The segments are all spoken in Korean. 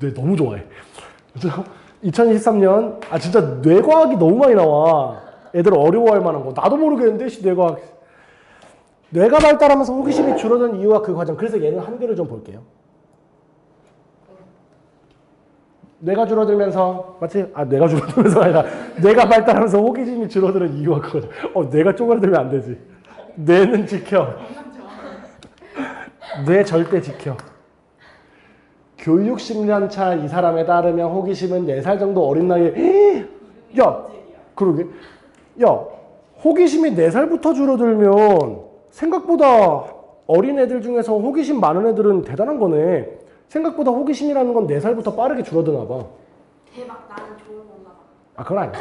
뇌 너무 좋아해. 그래서 2023년 아 진짜 뇌과학이 너무 많이 나와. 애들 어려워할 만한 거. 나도 모르겠는데 씨 뇌과학. 뇌가 발달하면서 호기심이 줄어든 이유와 그 과정. 그래서 얘는 한글을 좀 볼게요. 뇌가 줄어들면서 맞지? 아 뇌가 줄어들면서 아니라 뇌가 발달하면서 호기심이 줄어드는 이유가 그거죠. 어 뇌가 쪼그라들면 안 되지. 뇌는 지켜. 뇌 절대 지켜. 교육 10년 차 이 사람에 따르면 호기심은 4살 정도 어린 나이에 야 그러게 야 호기심이 4살부터 줄어들면 생각보다 어린 애들 중에서 호기심 많은 애들은 대단한 거네 생각보다 호기심이라는 건 4살부터 빠르게 줄어드나 봐 대박 나는 좋은 건가 봐. 아, 그건 아니야.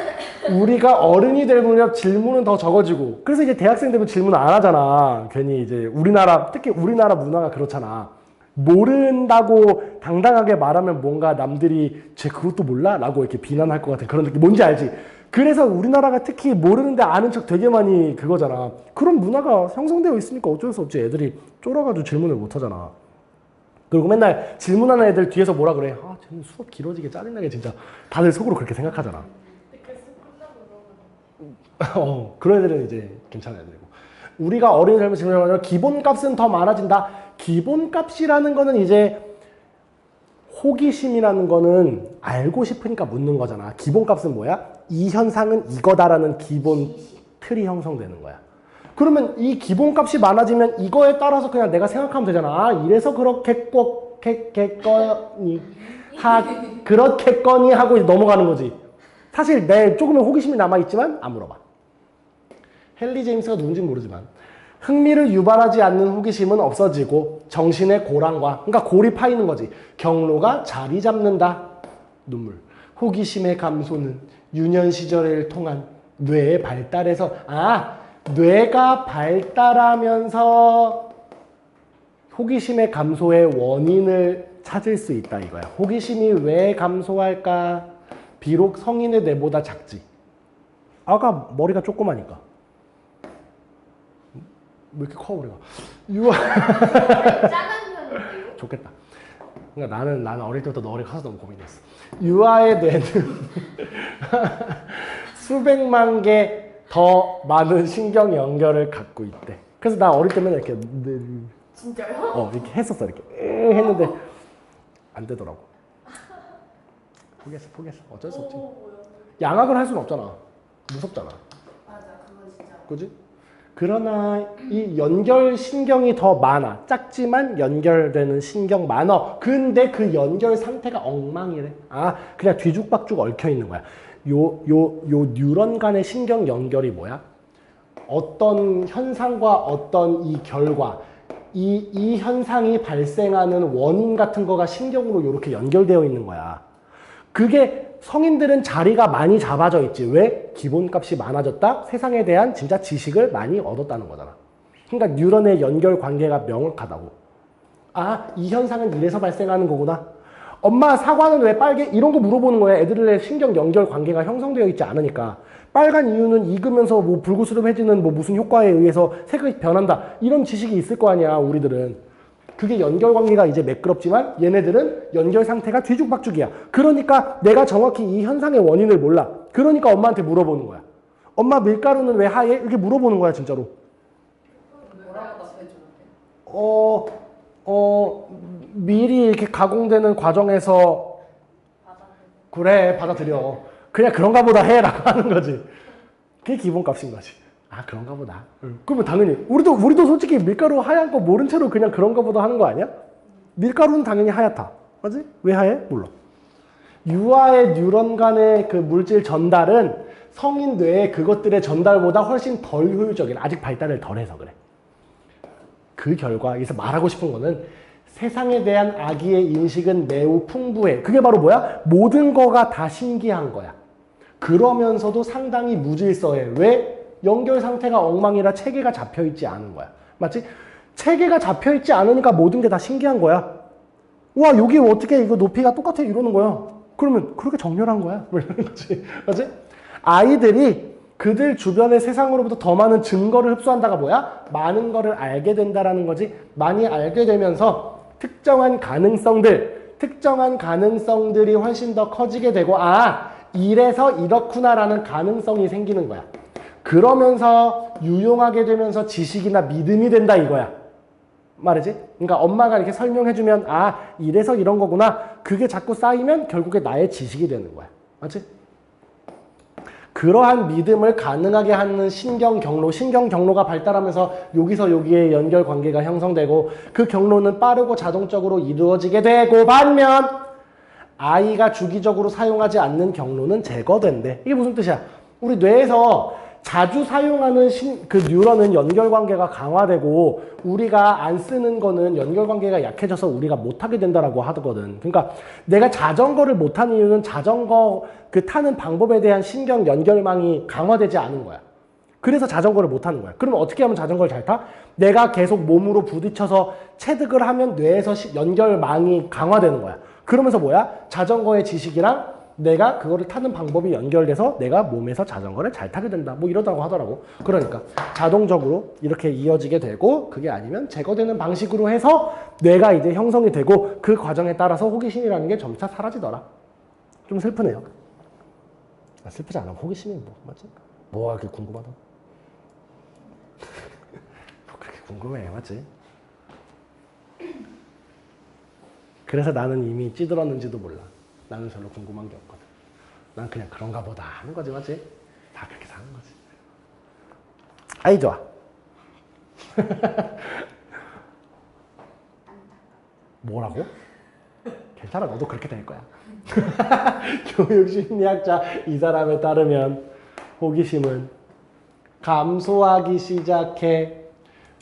우리가 어른이 될 무렵 질문은 더 적어지고. 그래서 이제 대학생 되면 질문 안 하잖아. 괜히 이제 우리나라, 특히 우리나라 문화가 그렇잖아. 모른다고 당당하게 말하면 뭔가 남들이 쟤 그것도 몰라? 라고 이렇게 비난할 것 같은 그런 느낌. 뭔지 알지? 그래서 우리나라가 특히 모르는데 아는 척 되게 많이 그거잖아. 그런 문화가 형성되어 있으니까 어쩔 수 없지. 애들이 쫄아가지고 질문을 못 하잖아. 그리고 맨날 질문하는 애들 뒤에서 뭐라 그래? 아, 쟤는 수업 길어지게 짜증나게 진짜. 다들 속으로 그렇게 생각하잖아. 어, 그런 애들은 이제 괜찮은 애들이고. 우리가 어린 삶을 지내면 기본값은 더 많아진다. 기본값이라는 거는 이제 호기심이라는 거는 알고 싶으니까 묻는 거잖아. 기본값은 뭐야? 이 현상은 이거다라는 기본 틀이 형성되는 거야. 그러면 이 기본값이 많아지면 이거에 따라서 그냥 내가 생각하면 되잖아. 아, 이래서 그렇겠거니 하 그렇겠거니 하고 넘어가는 거지. 사실 내 조금의 호기심이 남아있지만 안 물어봐. 헨리 제임스가 누군지 모르지만 흥미를 유발하지 않는 호기심은 없어지고 정신의 고랑과 그러니까 골이 파이는 거지. 경로가 자리 잡는다. 눈물. 호기심의 감소는 유년 시절을 통한 뇌의 발달에서 아 뇌가 발달하면서 호기심의 감소의 원인을 찾을 수 있다 이거야. 호기심이 왜 감소할까? 비록 성인의 뇌보다 작지. 아까 머리가 조그마니까. 왜 이렇게 커 우리가? 유아 작은 편인데요? 좋겠다. 그러니까 나는 나는 어릴 때부터 너를 커서 너무 고민했어. 유아의 뇌는 수백만 개 더 많은 신경 연결을 갖고 있대. 그래서 나 어릴 때면 이렇게 늘- 진짜요? 어 이렇게 했었어 이렇게 으 했는데 안 되더라고. 포기했어 포기했어 어쩔 수 없지. 오, 뭐야. 양악을 할 수는 없잖아. 무섭잖아. 맞아 그건 진짜. 그지? 그러나 이 연결 신경이 더 많아. 작지만 연결되는 신경 많아. 근데 그 연결 상태가 엉망이래. 아, 그냥 뒤죽박죽 얽혀 있는 거야. 요, 요, 요 뉴런 간의 신경 연결이 뭐야? 어떤 현상과 어떤 이 결과, 이, 이 현상이 발생하는 원인 같은 거가 신경으로 이렇게 연결되어 있는 거야. 그게 성인들은 자리가 많이 잡아져 있지. 왜? 기본값이 많아졌다? 세상에 대한 진짜 지식을 많이 얻었다는 거잖아. 그러니까 뉴런의 연결 관계가 명확하다고. 아, 이 현상은 이래서 발생하는 거구나. 엄마, 사과는 왜 빨개? 이런 거 물어보는 거야. 애들의 신경 연결 관계가 형성되어 있지 않으니까. 빨간 이유는 익으면서 뭐 불구스름해지는 뭐 무슨 효과에 의해서 색이 변한다. 이런 지식이 있을 거 아니야, 우리들은. 그게 연결 관계가 이제 매끄럽지만 얘네들은 연결 상태가 뒤죽박죽이야. 그러니까 내가 정확히 이 현상의 원인을 몰라. 그러니까 엄마한테 물어보는 거야. 엄마 밀가루는 왜 하얘? 이렇게 물어보는 거야, 진짜로. 어, 어, 미리 이렇게 가공되는 과정에서 그래, 받아들여. 그냥 그런가 보다 해라고 하는 거지. 그게 기본값인 거지. 아, 그런가 보다. 응. 그러면 당연히, 우리도, 우리도 솔직히 밀가루 하얀 거 모른 채로 그냥 그런가 보다 하는 거 아니야? 밀가루는 당연히 하얗다. 맞지? 왜 하얘? 몰라. 유아의 뉴런 간의 그 물질 전달은 성인 뇌의 그것들의 전달보다 훨씬 덜 효율적인, 아직 발달을 덜 해서 그래. 그 결과 여기서 말하고 싶은 거는 세상에 대한 아기의 인식은 매우 풍부해. 그게 바로 뭐야? 모든 거가 다 신기한 거야. 그러면서도 상당히 무질서해. 왜? 연결 상태가 엉망이라 체계가 잡혀 있지 않은 거야. 맞지? 체계가 잡혀 있지 않으니까 모든 게 다 신기한 거야. 와, 여기 어떻게 이거 높이가 똑같아 이러는 거야. 그러면 그렇게 정렬한 거야. 뭐 이러는 거지. 맞지? 아이들이 그들 주변의 세상으로부터 더 많은 증거를 흡수한다가 뭐야? 많은 거를 알게 된다라는 거지. 많이 알게 되면서 특정한 가능성들, 특정한 가능성들이 훨씬 더 커지게 되고 아 이래서 이렇구나라는 가능성이 생기는 거야. 그러면서 유용하게 되면서 지식이나 믿음이 된다 이거야. 말이지? 그러니까 엄마가 이렇게 설명해주면 아 이래서 이런 거구나. 그게 자꾸 쌓이면 결국에 나의 지식이 되는 거야. 맞지? 그러한 믿음을 가능하게 하는 신경 경로, 신경 경로가 발달하면서 여기서 여기에 연결 관계가 형성되고 그 경로는 빠르고 자동적으로 이루어지게 되고 반면 아이가 주기적으로 사용하지 않는 경로는 제거된대. 이게 무슨 뜻이야? 우리 뇌에서 자주 사용하는 신, 그 뉴런은 연결 관계가 강화되고 우리가 안 쓰는 거는 연결 관계가 약해져서 우리가 못하게 된다라고 하거든. 그러니까 내가 자전거를 못하는 이유는 자전거 그 타는 방법에 대한 신경 연결망이 강화되지 않은 거야. 그래서 자전거를 못 타는 거야. 그러면 어떻게 하면 자전거를 잘 타? 내가 계속 몸으로 부딪혀서 체득을 하면 뇌에서 시- 연결망이 강화되는 거야. 그러면서 뭐야? 자전거의 지식이랑 내가 그거를 타는 방법이 연결돼서 내가 몸에서 자전거를 잘 타게 된다. 뭐 이러다고 하더라고. 그러니까 자동적으로 이렇게 이어지게 되고 그게 아니면 제거되는 방식으로 해서 뇌가 이제 형성이 되고 그 과정에 따라서 호기심이라는 게 점차 사라지더라. 좀 슬프네요. 아, 슬프지 않아. 호기심이 뭐 맞지? 뭐가 그렇게 궁금하다. 뭐 그렇게 궁금해 맞지? 그래서 나는 이미 찌들었는지도 몰라. 나는 별로 궁금한 게 없거든. 난 그냥 그런가 보다 하는 거지 맞지? 다 그렇게 사는 거지. 아이 좋아. 뭐라고? 괜찮아 너도 그렇게 될 거야. 교육심리학자 이 사람에 따르면 호기심은 감소하기 시작해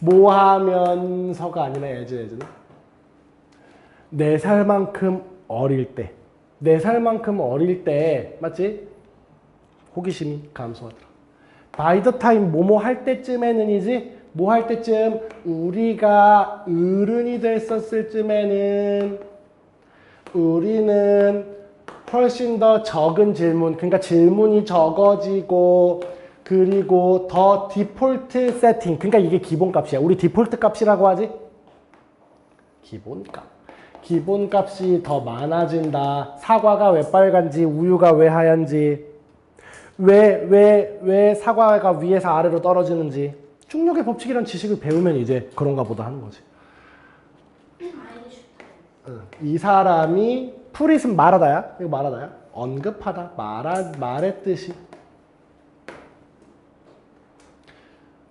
뭐 하면서가 아니라 예전 예전에 네 살만큼 어릴 때, 네 살만큼 어릴 때, 맞지? 호기심이 감소하더라. 바이 더 타임 뭐뭐 할 때쯤에는 이지, 뭐 할 때쯤 우리가 어른이 됐었을 쯤에는 우리는 훨씬 더 적은 질문, 그러니까 질문이 적어지고 그리고 더 디폴트 세팅, 그러니까 이게 기본값이야. 우리 디폴트 값이라고 하지? 기본값. 기본값이 더 많아진다. 사과가 왜 빨간지, 우유가 왜 하얀지, 왜, 왜, 왜 사과가 위에서 아래로 떨어지는지. 중력의 법칙이란 지식을 배우면 이제 그런가 보다 하는 거지. 응. 이 사람이 프리슨 말하다야? 이거 말하다야? 언급하다. 말하, 말했듯이.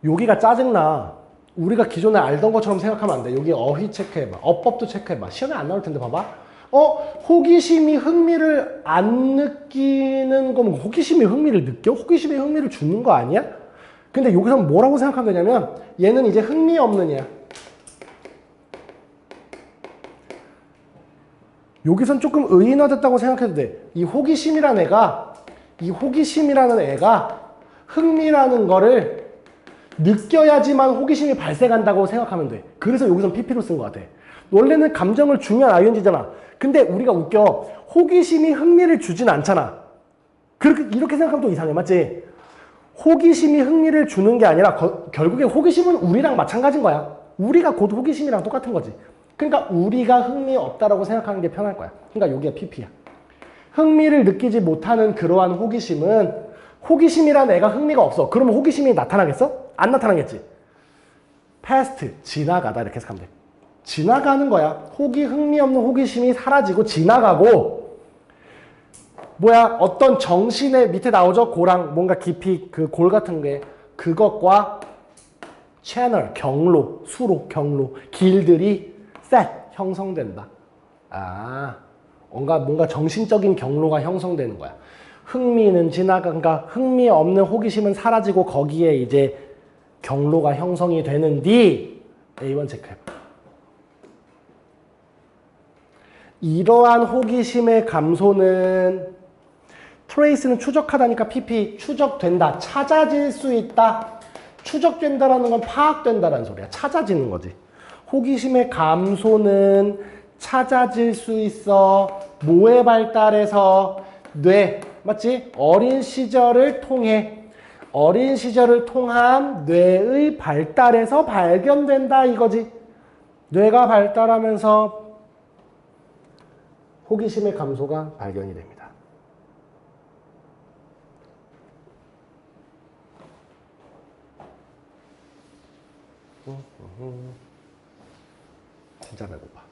여기가 짜증나. 우리가 기존에 알던 것처럼 생각하면 안 돼. 여기 어휘 체크해봐. 어법도 체크해봐. 시험에 안 나올 텐데 봐봐. 어? 호기심이 흥미를 안 느끼는 거면 호기심이 흥미를 느껴? 호기심이 흥미를 주는 거 아니야? 근데 여기서 뭐라고 생각하면 되냐면 얘는 이제 흥미 없는 애야. 여기선 조금 의인화됐다고 생각해도 돼. 이 호기심이라는 애가 이 호기심이라는 애가 흥미라는 거를 느껴야지만 호기심이 발생한다고 생각하면 돼. 그래서 여기선 PP로 쓴 것 같아. 원래는 감정을 주면 ING잖아. 근데 우리가 웃겨. 호기심이 흥미를 주진 않잖아. 그렇게, 이렇게 생각하면 또 이상해. 맞지? 호기심이 흥미를 주는 게 아니라 거- 결국에 호기심은 우리랑 마찬가지인 거야. 우리가 곧 호기심이랑 똑같은 거지. 그러니까 우리가 흥미 없다라고 생각하는 게 편할 거야. 그러니까 여기가 PP야. 흥미를 느끼지 못하는 그러한 호기심은 호기심이란 애가 흥미가 없어. 그러면 호기심이 나타나겠어? 안 나타나겠지. past 지나가다 이렇게 해석하면 돼. 지나가는 거야. 호기 흥미 없는 호기심이 사라지고 지나가고 뭐야 어떤 정신의 밑에 나오죠 고랑 뭔가 깊이 그 골 같은 게 그것과 채널 경로 수로 경로 길들이 셋 형성된다. 아 뭔가 뭔가 정신적인 경로가 형성되는 거야. 흥미는 지나간가 흥미 없는 호기심은 사라지고 거기에 이제 경로가 형성이 되는 뒤 A1 체크해봐. 이러한 호기심의 감소는 트레이스는 추적하다니까 PP 추적된다 찾아질 수 있다. 추적된다라는 건 파악된다라는 소리야. 찾아지는 거지. 호기심의 감소는 찾아질 수 있어. 뭐에 발달해서 뇌 맞지? 어린 시절을 통해 어린 시절을 통한 뇌의 발달에서 발견된다 이거지 뇌가 발달하면서 호기심의 감소가 발견이 됩니다. 진짜 배고파.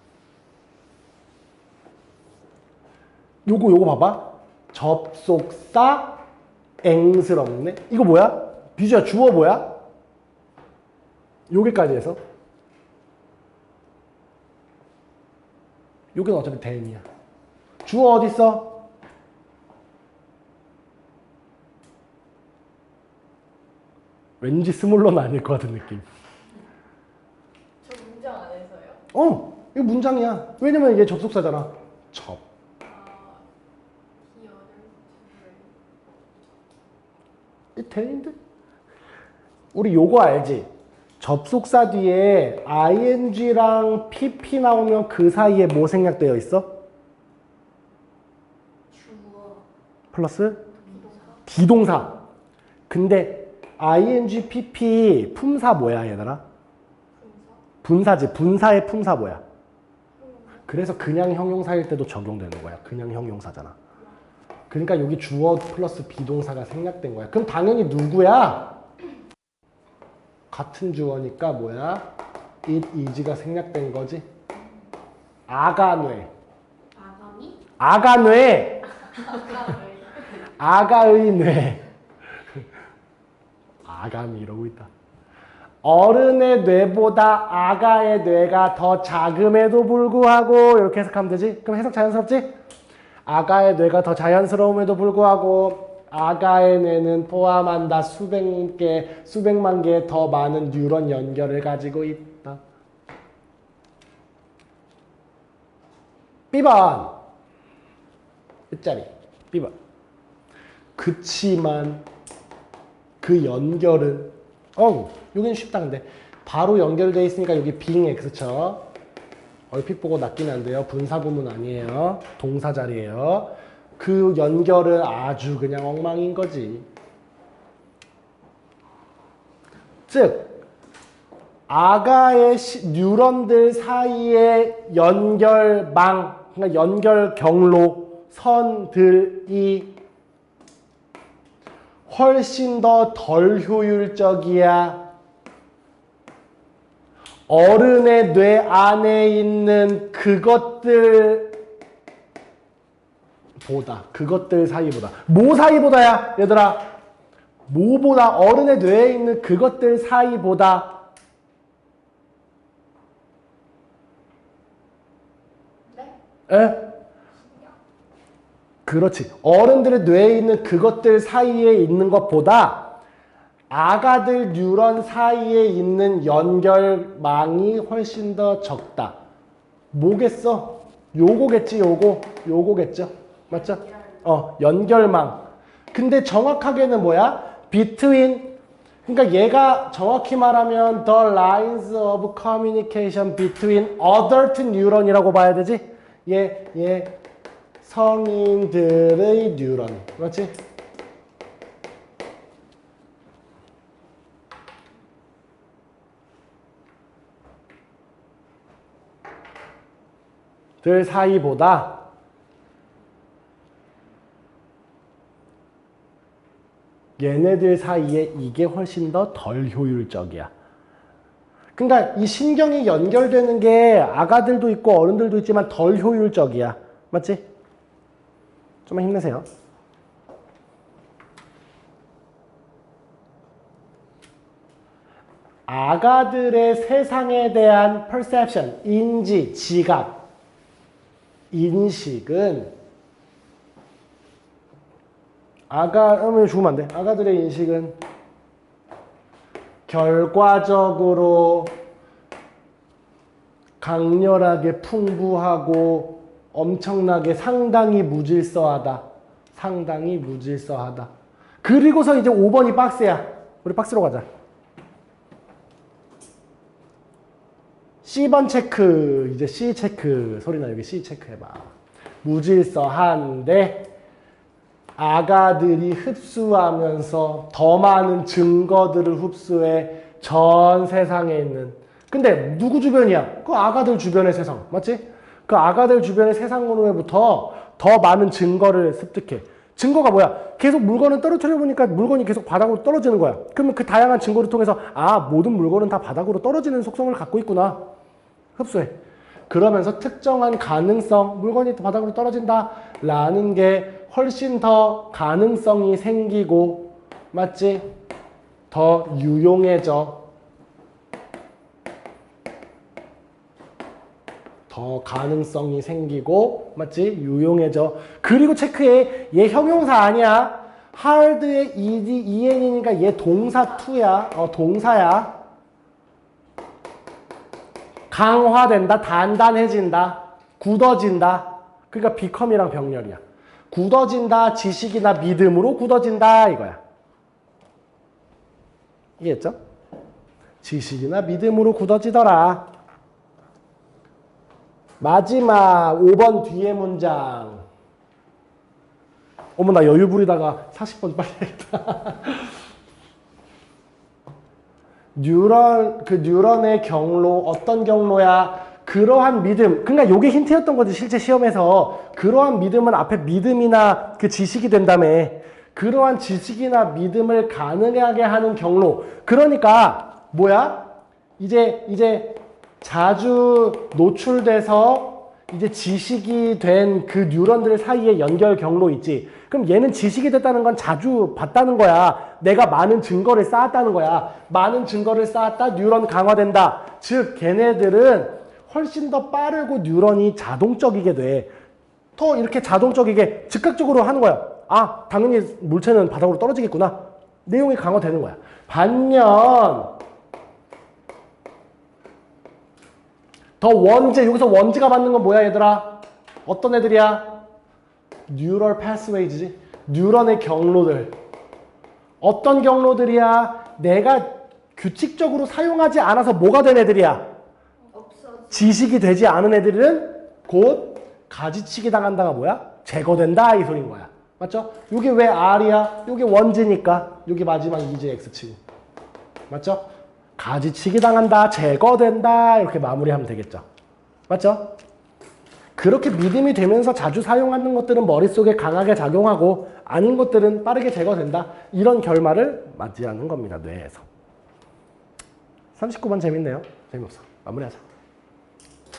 요거 요거 봐봐. 접속사 앵스럽네. 이거 뭐야? 비주야 주어 뭐야? 여기까지 해서 여기는 어차피 대인이야. 주어 어디 있어? 왠지 스몰러는 아닐 것 같은 느낌. 저 문장 안에서요? 어, 이거 문장이야. 왜냐면 이게 접속사잖아. 접. 아, he other 이 대인데? 우리 요거 알지? 접속사 뒤에 ing랑 pp 나오면 그 사이에 뭐 생략되어 있어? 플러스 비동사. 근데 ing, pp 품사 뭐야 얘들아? 분사지. 분사의 품사 뭐야? 그래서 그냥 형용사일 때도 적용되는 거야. 그냥 형용사잖아. 그러니까 여기 주어 플러스 비동사가 생략된 거야. 그럼 당연히 누구야? 같은 주어니까 뭐야? it is가 생략된 거지. 아가뇌. 아가미 아가뇌. 아가의 뇌. 아감이 이러고 있다. 어른의 뇌보다 아가의 뇌가 더 작음에도 불구하고 이렇게 해석하면 되지? 그럼 해석 자연스럽지? 아가의 뇌가 더 자연스러움에도 불구하고 아가의 뇌는 포함한다. 수백 개, 수백만 개더 많은 뉴런 연결을 가지고 있다. B번. 끝자리. B번. 그치만 그 연결은 어 여기는 쉽다 근데. 바로 연결되어 있으니까 여기 being x죠 얼핏 보고 낚이면 안 돼요. 분사구문 아니에요. 동사 자리예요. 그 연결은 아주 그냥 엉망인 거지. 즉 아가의 시- 뉴런들 사이의 연결망 그러니까 연결 경로 선들이 훨씬 더 덜 효율적이야. 어른의 뇌 안에 있는 그것들 보다 그것들 사이보다 뭐 사이보다야 얘들아 뭐보다 어른의 뇌에 있는 그것들 사이보다 네? 에? 그렇지. 어른들의 뇌에 있는 그것들 사이에 있는 것보다 아가들 뉴런 사이에 있는 연결망이 훨씬 더 적다. 뭐겠어? 요거겠지, 요거. 요거겠죠? 맞죠? 어, 연결망. 근데 정확하게는 뭐야? between 그러니까 얘가 정확히 말하면 the lines of communication between adult neuron이라고 봐야 되지? 얘, 얘 성인들의 뉴런. 그렇지? 들 사이보다 얘네들 사이에 이게 훨씬 더 덜 효율적이야. 그러니까 이 신경이 연결되는 게 아가들도 있고 어른들도 있지만 덜 효율적이야. 맞지? 좀만 힘내세요. 아가들의 세상에 대한 perception, 인지, 지각, 인식은 아가, 음, 죽으면 안 돼. 아가들의 인식은 결과적으로 강렬하게 풍부하고 엄청나게 상당히 무질서하다. 상당히 무질서하다. 그리고서 이제 5번이 박스야. 우리 박스로 가자. C번 체크, 이제 C 체크. 소리나 여기 C 체크 해봐. 무질서한데 아가들이 흡수하면서 더 많은 증거들을 흡수해 전 세상에 있는 근데 누구 주변이야? 그 아가들 주변의 세상 맞지? 그 아가들 주변의 세상 공로에부터 더 많은 증거를 습득해. 증거가 뭐야? 계속 물건을 떨어뜨려 보니까 물건이 계속 바닥으로 떨어지는 거야. 그러면 그 다양한 증거를 통해서 아 모든 물건은 다 바닥으로 떨어지는 속성을 갖고 있구나. 흡수해. 그러면서 특정한 가능성, 물건이 바닥으로 떨어진다 라는 게 훨씬 더 가능성이 생기고 맞지? 더 유용해져. 더 가능성이 생기고 맞지? 유용해져. 그리고 체크해. 얘 형용사 아니야. 하드의 ed, en이니까 얘 동사 투야. 어, 동사야. 강화된다, 단단해진다, 굳어진다. 그러니까 비컴이랑 병렬이야. 굳어진다, 지식이나 믿음으로 굳어진다 이거야. 이해했죠? 지식이나 믿음으로 굳어지더라. 마지막 5번 뒤에 문장. 어머 나 여유 부리다가 40번 빨리 해야겠다. 뉴런 그 뉴런의 경로 어떤 경로야? 그러한 믿음. 그러니까 요게 힌트였던 거지 실제 시험에서 그러한 믿음은 앞에 믿음이나 그 지식이 된다며. 그러한 지식이나 믿음을 가능하게 하는 경로. 그러니까 뭐야? 이제 이제 자주 노출돼서 이제 지식이 된 그 뉴런들 사이의 연결 경로 있지. 그럼 얘는 지식이 됐다는 건 자주 봤다는 거야. 내가 많은 증거를 쌓았다는 거야. 많은 증거를 쌓았다. 뉴런 강화된다. 즉 걔네들은 훨씬 더 빠르고 뉴런이 자동적이게 돼. 더 이렇게 자동적이게 즉각적으로 하는 거야. 아, 당연히 물체는 바닥으로 떨어지겠구나. 내용이 강화되는 거야. 반면 더 원제 여기서 원지가 받는 건 뭐야 얘들아? 어떤 애들이야? 뉴럴 패스웨이즈지. 뉴런의 경로들. 어떤 경로들이야? 내가 규칙적으로 사용하지 않아서 뭐가 된 애들이야? 없어지. 지식이 되지 않은 애들은 곧 가지치기 당한다가 뭐야? 제거된다 이 소린 거야. 맞죠? 이게 왜 R이야? 이게 원지니까 여기 마지막 이제 X치고. 맞죠? 가지치기 당한다, 제거된다 이렇게 마무리하면 되겠죠. 맞죠? 그렇게 믿음이 되면서 자주 사용하는 것들은 머릿속에 강하게 작용하고 아닌 것들은 빠르게 제거된다. 이런 결말을 맞이하는 겁니다. 뇌에서. 39번 재밌네요. 재미없어. 마무리하자.